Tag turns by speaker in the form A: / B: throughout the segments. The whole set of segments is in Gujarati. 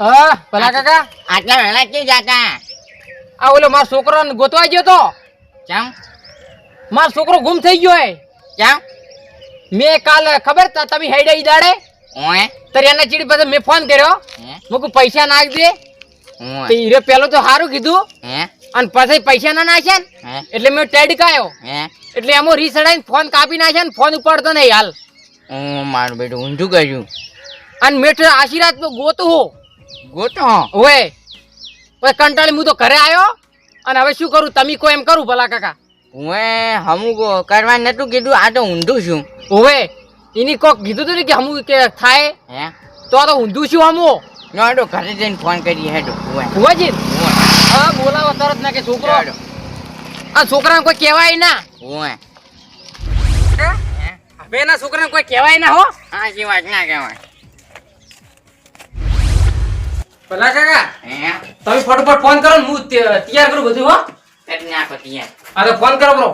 A: હા ભલા કાકા?
B: આટલા વહેલા ક્યાં જાતા?
A: આ ઓલો મારો છોકરો ગોતવા ગયો તો.
B: ચમ
A: મારો છોકરો ગુમ થઈ ગયો હે.
B: ચમ
A: મેં કાલ ખબર તમે હેડે ઈ દાડે?
B: ઓએ
A: તરી ચીડી પાસે મેં ફોન કર્યો.
B: હે?
A: પૈસા નાખ દે. તો હીરે પેલો તો સારું કીધું. અને પછી પૈસા ના નાખ્યા ને. એટલે મેં ટેડ
B: કાયો
A: એટલે એમો રીસડાઈને ફોન કાપી નાખ્યા ને ફોન ઉપાડતો નહીં હાલ.
B: મારું બેટું ઊંધું કર્યું.
A: અને મેં તો આશીર્વાદ ગોતું હું.
B: ગોતો
A: હોય પછી કંટાળી હું તો ઘરે આવ્યો અને હવે શું કરું? તમે કોઈ એમ કરું ભલા કાકા?
B: હું હમું કરવા નતું કીધું આ તો ઊંધું છું.
A: હોવે એની કોક કીધું તું ને કે હમું કે થાય?
B: હે?
A: તો આ તો ઊંધું છું હમું.
B: નો તો ઘરે જઈને ફોન કરી હેડો ઓએ
A: હોવાજી હા બોલાવો તરત ના કે છોકરો. આ છોકરાને કોઈ કહેવાય ના.
B: ઓએ
A: હવે એના છોકરાને કોઈ કહેવાય ના હો.
B: હા જે વાત ના કહેવાય.
A: ભલા કાકા?
B: હે?
A: તમે ફટોફટ ફોન કરો ને હું તૈયાર કરું બધું હો.
B: કરી નાખો
A: હા ફોન કરો બ્રો.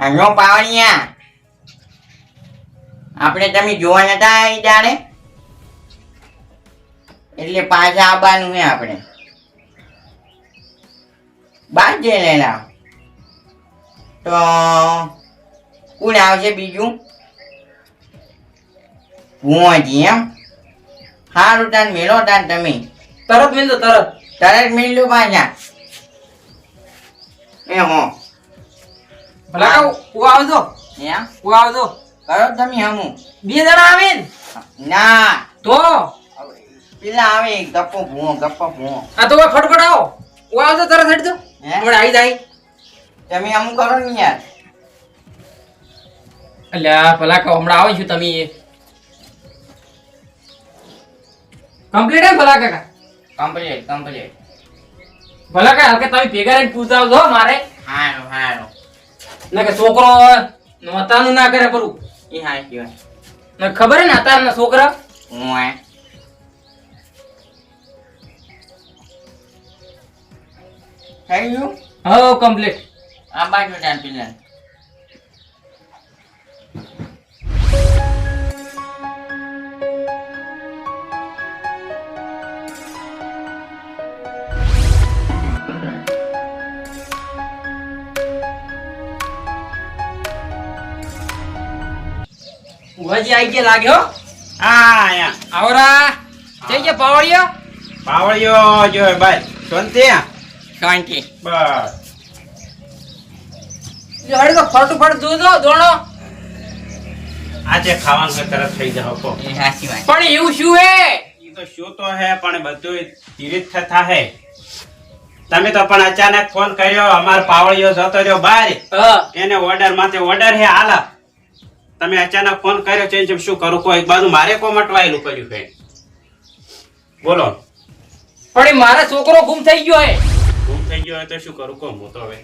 B: હલો પાવણિયા આપણે તમે જોવા નતા એ ત્યારે એટલે પાછા આવવાનું હે આપણે. બાર જઈ લેલા. તો કોણ આવશે બીજું? ભુવાજી એમ? સારું તાન મેળો તાન તમે.
A: તરત દો તરત.
B: તરત મેળ્યું પાછા. એ હો.
A: ભલા હું આવજો
B: એમ?
A: હું આવજો
B: કરો તમે હમું.
A: બે જણા આવીને. ના. તો?
B: પેલા આવે ગપ્પો ભૂવો ગપ્પો ભૂવો.
A: આ તો ફટફટ આવો હું આવજો તરત હેડ હમણાં આવી જાય.
B: તમે અમુક કરો ને યાર.
A: અલ્યા ભલા કહો હમણાં આવો છું તમે. કમ્પ્લીટ હે ભલા કાકા?
B: કમ્પ્લીટ કમ્પ્લીટ
A: ભલા કાકા કે તમે ભેગા રહીને પૂછતા આવજો મારે.
B: હારું હારું.
A: ના કે છોકરો નોતાનું ના કરે પરું.
B: એ હાચી કહેવાય
A: ને ખબર હે ને અત્યારના છોકરા?
B: ઓય થઈ ગયું
A: હો કમ્પ્લીટ
B: આ બાજુ તાર પેલા
A: ઉવાજી આઈ ગયા લાગ્યો
C: હા? આયા
A: આવરા. જઈ ગયા પાવળિયો?
C: પાવળિયો જો ભાઈ શાંતિ
B: શાંતિ
C: બસ.
A: જો ફટફટ દૂધો દોણો.
C: આજે ખાવાનું તરત થઈ જાવ કો
B: સાચી વાત.
A: પણ એવું શું હે?
C: ઈ તો શું તો હે પણ બધું ધીરે થતા હે. તમે તો પણ અચાનક ફોન કર્યો અમાર પાવળિયો જતો રહ્યો બહાર. એને ઓર્ડર માથે ઓર્ડર હે હાલા. તમે અચાનક ફોન કર્યો છે જેમ શું કરું? કો એક બાજુ મારે કો મટવાયેલું કર્યું છે? બોલો.
A: પણ એ મારા છોકરો ગુમ થઈ ગયો હે.
C: ગુમ થઈ ગયો હોય તો શું કરું? કો હું તો હવે.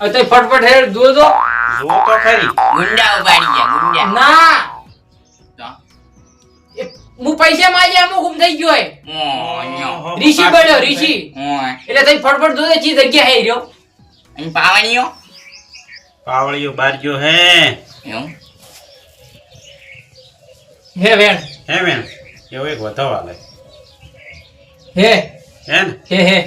A: હવે ફટફટ હેર દો
C: દો જો તો ખરી.
B: ગુંડા ઉપાડી ગયા ગુંડા.
A: ના. હું પૈસા માંગ્યા એમાં ગુમ થઈ ગયો હે ઋષિ
C: બાકી
A: ઋષિ. એટલે તઈ ફટફટ દૂધે ચી જગ્યા હે રહ્યો.
B: અહીં પાવણીઓ
C: પાવળીઓ બાર ગયો હે.
A: હે વેણ.
C: હે વેણ. એવો એક વધાવા લે
A: હે.
C: હે
A: હે હે.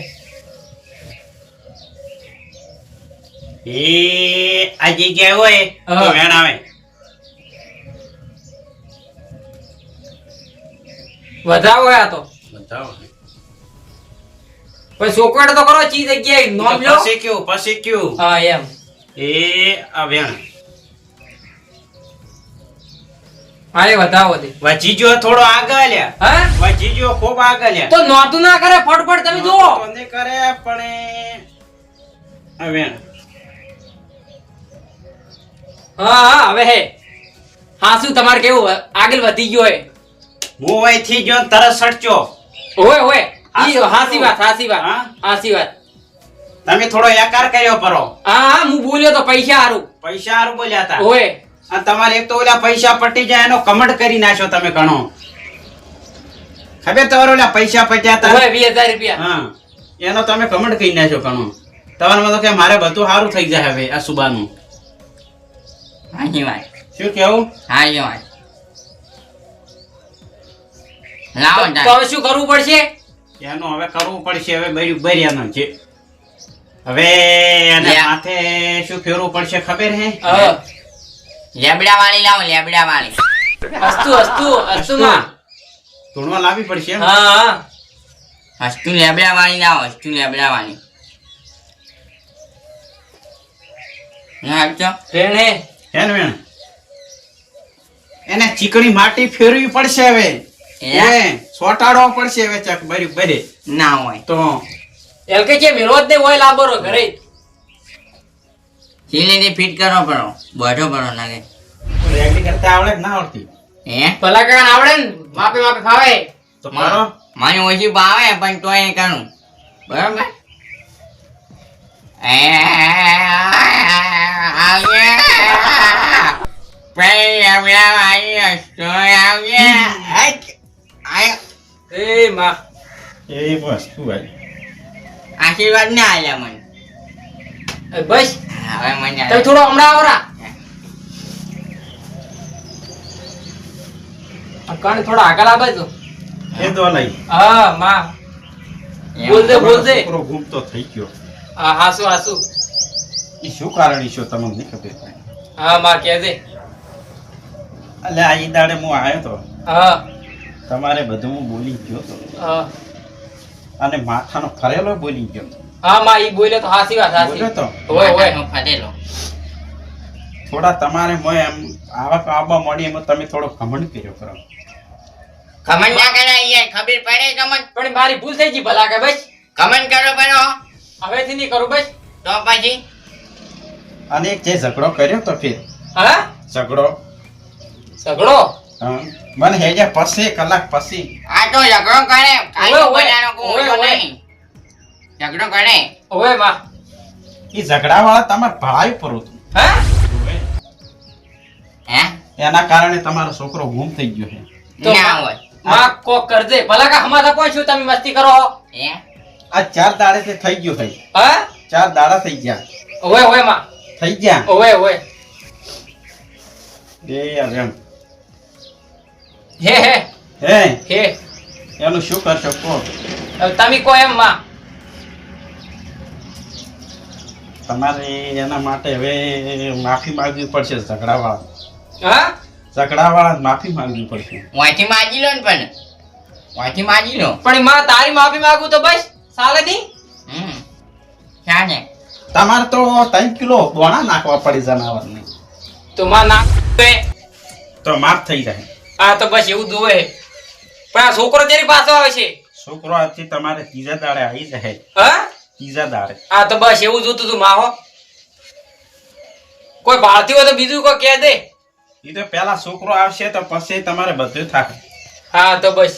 C: એ આ જગ્યાએ હોય તો
A: હા.
C: વેણ આવે.
A: વધાવો આ તો.
C: બતાવો
A: પછી ચોકવાડ તો કરો ચી જગ્યાએ નોમ લો.
C: પછી કયું પછી કયું?
A: હા એમ.
C: એ આ વેણ.
A: હા વધાવો દે
C: વચીજો થોડો આગળ
A: હા?
C: વચીજો ખૂબ આગળ
A: તો નોતું ના કરે ફટફટ તમે જુઓ.
C: કરે પણ વેણ.
A: હા હા હવે હે. હા શું તમારે કેવું? આગળ વધી ગયો હે.
C: હું અહીંથી ગયો તરત સટચો
A: ઓય ઓય. ઈ
C: હાસી
A: વાત હાસી વાત હાસી વાત.
C: તમે થોડો એકાર કર્યો પરો.
A: હા હા હું બોલ્યો તો પૈસા હારું.
C: પૈસા હારું બોલ્યા હતા
A: ઓય.
C: અને તમારે એક તો ઓલા પૈસા પટી જાય એનો કમંડ કરી નાખ્યો તમે ઘણો. ખબર તમારે ઓલા પૈસા પટ્યા હતા
A: ઓય વીસ હજાર રૂપિયા.
C: હા. એનો તમે કમેન્ટ કરી નાખ્યો ઘણો. તમારે તો કે મારે બધું સારું થઈ જાય હવે આ સુબાનું.
B: હાજી વાત
C: શું કેવું?
B: હાજી વાત લાવો
A: તો હવે શું કરવું પડશે?
C: એનું હવે કરવું પડશે હવે બર્યું બર્યાનું છે. હવે એને માથે શું ફેરવું પડશે ખબર હે?
B: લેબડા વાળી લાવો લેબડા વાળી
A: અસ્તુ અસ્તુ અસ્તુ માં
C: ધૂણવા લાવી પડશે
A: હા હા.
B: હસ્તુ લેબડા વાળી લાવો અસ્તુ લેબડા વાળી ના આવજો
A: ફેણ હે
C: હે ને એને ચીકણી માટી ફેરવી પડશે હવે.
B: એ?
C: સોટાડવો પડશે હવે ચક બર્યું બરે.
B: ના હોય.
C: તો
A: એલ કે છે મેળવો જ નહીં હોય લાંબોરો ઘરે.
B: સીલીથી ફિટ કરો પડો બધો પડો નાખે
C: રેગડી કરતા આવડે ના આવડતી?
B: હે?
A: ભલા આવડે ને માપે માપે ફાવે.
C: તો મારો?
B: મને ઓછી ભાવે પણ તોય કરું બરાબર? એ આવ્યા. વાળી હસ્તુ આવ્યા. હટ. આયો.
A: એ માં
C: એ વસ્તુ ભાઈ
B: આશીર્વાદ ના આલ્યા મને
A: બસ
B: હવે મને
A: તમે થોડો હમણાં આવરા આ કણ થોડા આગળ આવે બાજુ
C: એ તો લઈ
A: હા માં બોલ દે બોલ દે
C: છોકરો ગુમતો થઈ ગયો
A: હા હાસુ હાસુ
C: એ શું કારણ ઈશો તમને નહીં ખબર
A: હા માં કે દે
C: એટલે આ દાડે હું આવ્યો તો.
A: હા.
C: તમારે બધું હું બોલી ગયો તો.
A: હા.
C: અને માથાનો ફરેલો બોલી ગયો તો.
A: હા માં ઈ બોલે તો હાસી વાત હાસી.
C: તો?
A: ઓય ઓય
B: હું ફરેલો.
C: થોડા તમારે મોય એમ આવા આવવા મળી એમાં તમે થોડો ઘમંડ કર્યો કરો.
B: કમેન્ટ ના કરે અહીંયા ખબર પડે કમેન્ટ
A: પણ મારી ભૂલ થઈ ગઈ ભલા કે બસ.
B: કમેન્ટ કરો પડો
A: હવેથી નહીં કરું બસ.
B: તો પછી?
C: અને એક જે ઝઘડો કર્યો તો ફેર?
A: હા?
C: ઝઘડો.
A: ઝઘડો
C: હા, મને હેજે પછી કલાક પછી.
B: આ તો ઝઘડો કરે. કાઈ બોલાનો
A: ઓય.
B: નહીં. ઝઘડો કરે.
A: ઓવે માં.
C: ઈ ઝઘડા વાળા તમારે ભળાઈ પર હતું
A: હે?
B: હે?
C: એના કારણે તમારો છોકરો ગુમ થઈ ગયો છે.
A: તો
B: ના હોય.
A: માં કોક કરજે. ભલા કા હમાથા પહોંચ્યું તમે મસ્તી કરો?
B: હે?
C: આ ચાર દાડે થી થઈ ગયો ભાઈ
A: હા?
C: ચાર દાડા થઈ ગયા.
A: ઓવે ઓવે માં.
C: થઈ ગયા?
A: ઓવે ઓવે
C: બે યાર એમ.
A: હે હે.
C: હે?
A: હે.
C: એનું શું કરશો કહો.
A: તમે કો એમ માં.
C: તમારે એના માટે હવે માફી માંગવી પડશે ઝઘડા વાળા
A: હા?
C: ઝઘડાવાળા માફી માંગવી પડશે.
B: વાંચી માજી લો ને પણ. વાંચી માજી લો.
A: પણ માં તારી માફી માંગુ તો બસ. ચાલે નહીં
B: હમ. ચાલે
C: તમારે તો ત્રણ કિલો દોણા નાખવા પડે જનાવરને.
A: તો માં ના તો
C: તો માફ થઈ જાય.
A: હા તો બસ એવું દુવે પણ આ છોકરો તેરી પાછો આવે છે.
C: છોકરો આજથી તમારે ત્રીજા દાડે આવી જાય.
A: હા?
C: ત્રીજા દાડે.
A: આ તો બસ એવું જોતું તું માહો કોઈ ભાળતી હોય તો બીજું કોઈ કહે દે.
C: એ તો પેલા છોકરો આવશે તો પછી તમારે બધું થાય.
A: હા તો બસ.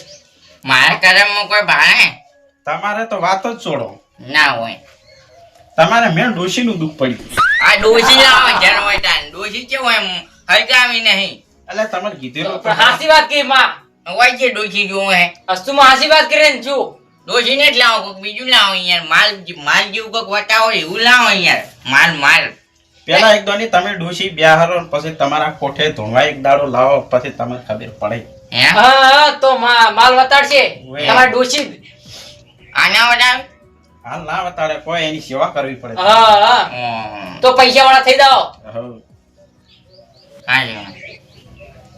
B: મારા કરમમાં કોઈ ભાણે
C: તમારે તો વાત જ છોડો.
B: ના હોય.
C: તમારે મેં ડોશીનું દુઃખ પડ્યું.
B: આ ડોસી હોય જણ હોય તાન. ડોસી કેવું એમ? હલકાવી નહીં.
C: એટલે તમને કીધેલું
A: પણ હાસી વાત કે માં.
B: હોય છે ડોસી જો હે.
A: હસ્તુમાં હાસી વાત કરીને છું
B: ડોસી ને જ લાવો કોક બીજું લાવો યાર. માલ માલ જેવું કોક વટાવો એવું લાવો યાર. માલ માલ.
C: પેલા એક દોની તમે ડોશી બ્યાહરો પછી તમારા કોઠે ધોવા એક દાડો લાવો પછી તમને ખબર પડે.
B: હે?
A: હા હા તો માં માલ વતાડશે. તમારા ડોશી
B: આના વટાવ
C: હાલ ના વતાડે કોઈ એની સેવા કરવી પડે.
A: હા હા. તો પૈસા વાળા થઈ જાઓ.
C: હા
B: હાલો.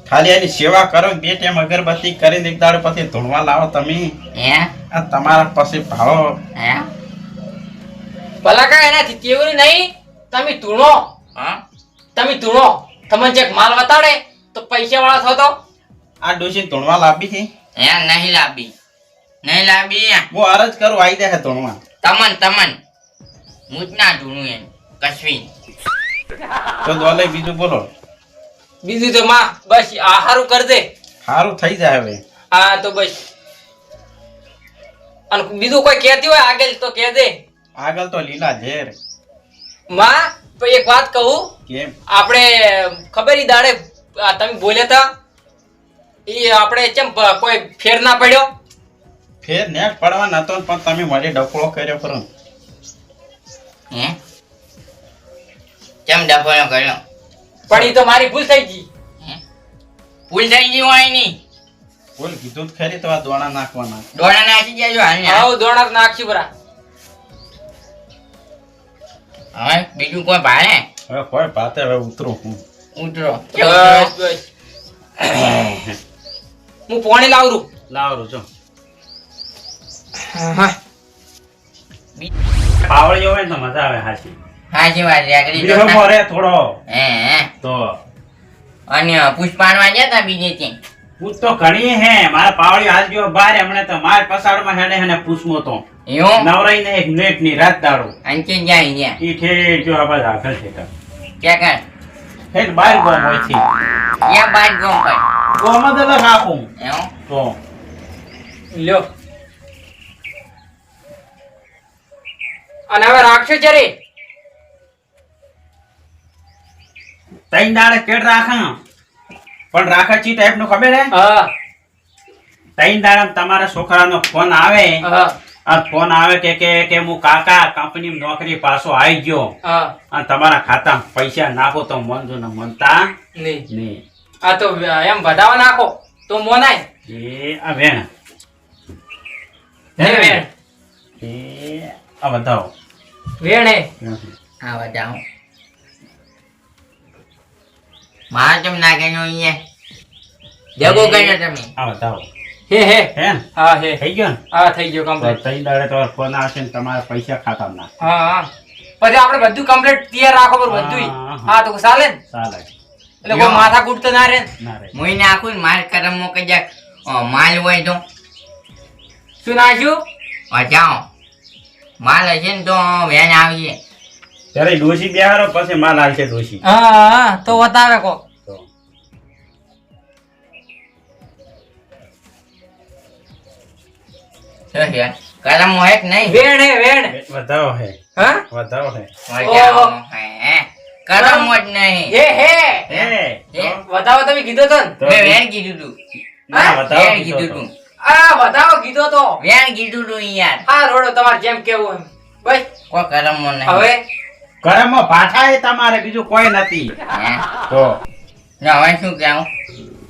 C: ખાલી એની સેવા કરો બે ટાઈમ અગરબત્તી કરીને એક દાડો પછી ધોળવા લાવો તમે.
B: હે?
C: આ તમારા પછી ભાવો.
B: હે?
A: ભલા એનાથી કેવું નહીં? તમે ધૂણો.
B: હા?
A: તમે ધૂણો. તમને જે માલ વતાડે તો પૈસા વાળા થો તો?
C: આ ડોસી ધૂણવા લાવી છે?
B: હે નહીં લાવી નહીં લાવી
C: હું. અરજ કરું આવી જાય ધૂણવા.
B: તમન તમન. મુજ ના ધૂણું એમ. કશ્મીર
C: તો દોલે બીજું બોલો.
A: બીજું તો માં બસ આ હારું કર દે.
C: સારું થઈ જાય હવે.
A: હા તો બસ. અને બીજું કોઈ કહેતી હોય આગળ તો કહે દે.
C: આગળ તો લીલા ઝેર.
A: માં તો એક વાત કહું.
C: કેમ?
A: આપણે ખબર ઈ દાડે આ તમે બોલ્યા હતા ઈ આપણે કેમ કોઈ ફેર ના પડ્યો?
C: ફેર નેટ પડવા નતો ને પણ તમે મારી ડફળો કર્યો ખરો. ને.
B: હે? કેમ ડફળો કર્યો?
A: પણ તો મારી ભૂલ થઈ ગઈ.
B: ભૂલ થઈ ગઈ હોય નહીં
C: ભૂલ કીધું ખરી તો આ દોણા નાખવાના.
B: દોણા નાખી જજો હાલ ને.
A: દોણા નાખશું બરા
B: હવે બીજું કોઈ ભાડે
C: હવે કોઈ ભાતે હવે ઉતરું હું.
B: ઉતરો.
A: હું પોણી લાવરું.
C: લાવરું જો. પાવળીઓ હોય ને તો મજા આવે હાચી.
B: હાચી વાત રેકડી તો
C: બીજો
B: ના-
C: થોડો.
B: હે હે.
C: તો.
B: અને પુષ્પાણવા ગયા તા બીજે ત્યાં
C: પૂછ તો ઘણી હે. મારા પાવડી હાલ ગયો બાર હમણે તો માર પસાડમાં હેડે હેને પૂછમો તો.
B: એવું?
C: નવરાઈ ને એક નેટની રાત દાડો
B: અંચે જાય ગયા
C: ઈ ઠેર જો આ બાજુ આગળ છે તો.
B: ક્યાં કર
C: ઠેર બાર ગોમ હોય છે.
B: ક્યાં બાર ગોમ પર
C: ગોમાં તો રાખું
B: એવું?
C: તો.
A: લ્યો. અને હવે રાખશો ચરે
C: તૈન દાડે કેટ રાખા પણ રાખા ચી ટાઈપનું ખબર હે?
A: હા.
C: તૈન દાડે તમારા છોકરાનો ફોન આવે
A: હા.
C: આ ફોન આવે કે કે કે હું કાકા કંપની નોકરી પાછો આવી ગયો.
A: હા.
C: અને તમારા ખાતામાં પૈસા નાખો તો મનજો ને મનતા
A: નહીં.
C: નહીં.
A: આ તો એમ વધાવા નાખો તો મોનાય.
C: એ આ વેણ.
A: હે વેણ.
C: એ આ વધાવો
A: વેણ. હે
B: હા બતાવો માર નાખે નો અહીંયા? જગો કર્યો તમે.
C: બતાવો
A: હે હે.
C: હે
A: હા હે.
C: થઈ ગયો ને?
A: હા થઈ ગયો કમ્પ્લીટ
C: તઈ દાડે તમારો ફોન આવશે ને તમારા પૈસા ખાતામાં ના.
A: હા હા. પછી આપણે બધું કમ્પ્લીટ તૈયાર રાખો પર બધું
C: હા, હા.
A: હા તો ચાલે ને?
C: ચાલે.
A: એટલે કોઈ માથા કૂટ તો ના રહે ને.
C: ના રે
B: મુઈ નાખું ને માર કરમમાં કઈ માલ હોય તો.
A: શું નાખ્યું?
B: જાઓ. માલ હશે ને તો વેન આવીએ.
C: ત્યારે ડોશી બેહારો પછી માલ હાલશે ડોશી.
A: હા હા તો વતાવે કો
C: તો.
B: શું છે? કરમ હોય કે નહીં?
A: વેણ હે વેણ.
C: વધાવો હે.
A: હા?
C: વધાવો હે.
B: કરમ હોય જ નહીં?
A: હે. હે?
C: હે
B: હે.
A: વધાવો તમે કીધો તો
B: મેં વેણ કીધું તું.
C: ના વધાવો કીધું તું.
A: આ વધાવો કીધો તો.
B: વેણ કીધું તું યાર.
A: હા રોડો તમારે જેમ કેવું એમ. બસ.
B: કોઈ કરમ નહીં?
A: હવે?
C: ઘરમાં પાઠા એ તમારે બીજું કોઈ નથી. તો
B: હવે શું કેવું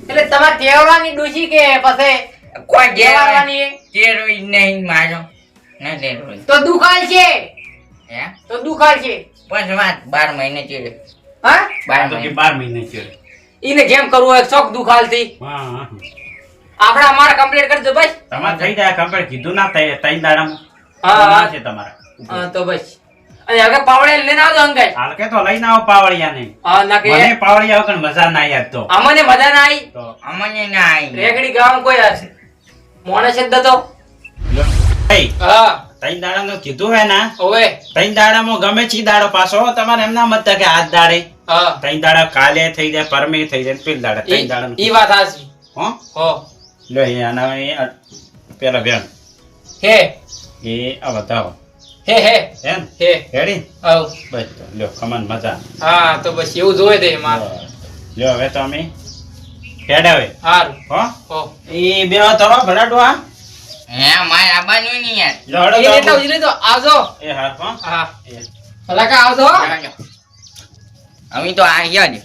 A: એટલે તમારે ટેવવાની ડૂસી કે પછી
B: કોઈ
A: એ?
B: તેરો નહીં મારો ના તેરો
A: તો દુખાલ છે.
B: હે?
A: તો દુખાલ છે.
B: પણ વાત બાર મહિને ચીડે
A: હા?
B: બાર
C: આ તો કે
B: મહિને.
C: બાર મહિને છે
A: ઈને જેમ કરવું હોય? શોખ દુખાલથી
C: હા હા.
A: આપણે અમારે કમ્પ્લીટ કરી દો બસ.
C: તમારે થઈ જાય કમ્પ્લીટ કીધું ના તઈ તઈ દાડામાં
A: હા, હા.
C: છે તમારા.
A: હા તો બસ. અને હવે પાવડે લઈને આવજો
C: અંકલ. હાલકે તો લઈને આવો પાવળિયા ને
A: હા ના કે.
C: મને પાવળિયા વગર મજા ના આવી તો.
A: અમને મજા ના આવી.
C: તો
B: અમને ના આવી.
A: રેગડી ગામ કોઈ હશે મોણે છે દતો હા.
C: તઈ દાડાનું કીધું હે ના?
A: ઓવે.
C: તઈ દાડામાં ગમે ચી દાડો પાછો. તમારે એમ ના મત કે આજ દાડે.
A: હા.
C: તઈ દાડા કાલે થઈ જાય પરમે થઈ જાય પેલ દાડા તઈ
A: ઈ- ઈ વાત હાચી.
C: હો?
A: હો.
C: લે આના પેલા બેન
A: હે.
C: એ આ બતાવો.
A: હે હે.
C: એમ?
A: હે.
C: હેડી
A: આવ.
C: બસ તો લ્યો કમન મજા.
A: હા તો બસ એવું જોવે દે માર
C: લ્યો હવે તો અમે હેડાવે
A: હારું.
C: હો?
A: હો.
C: એ બે તો ભલા ડોહા
B: હે? માય આવવાનું નહીં યાર.
C: તો.
A: આવજો,
C: એ હા હો.
A: હા.
C: એ.
A: આવજો
B: અમે તો આવ્યા જ.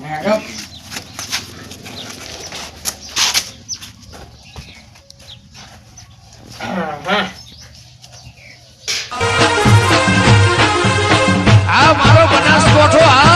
B: હેલો.
A: હા, હા. આ મારો બનાસકોઠો આ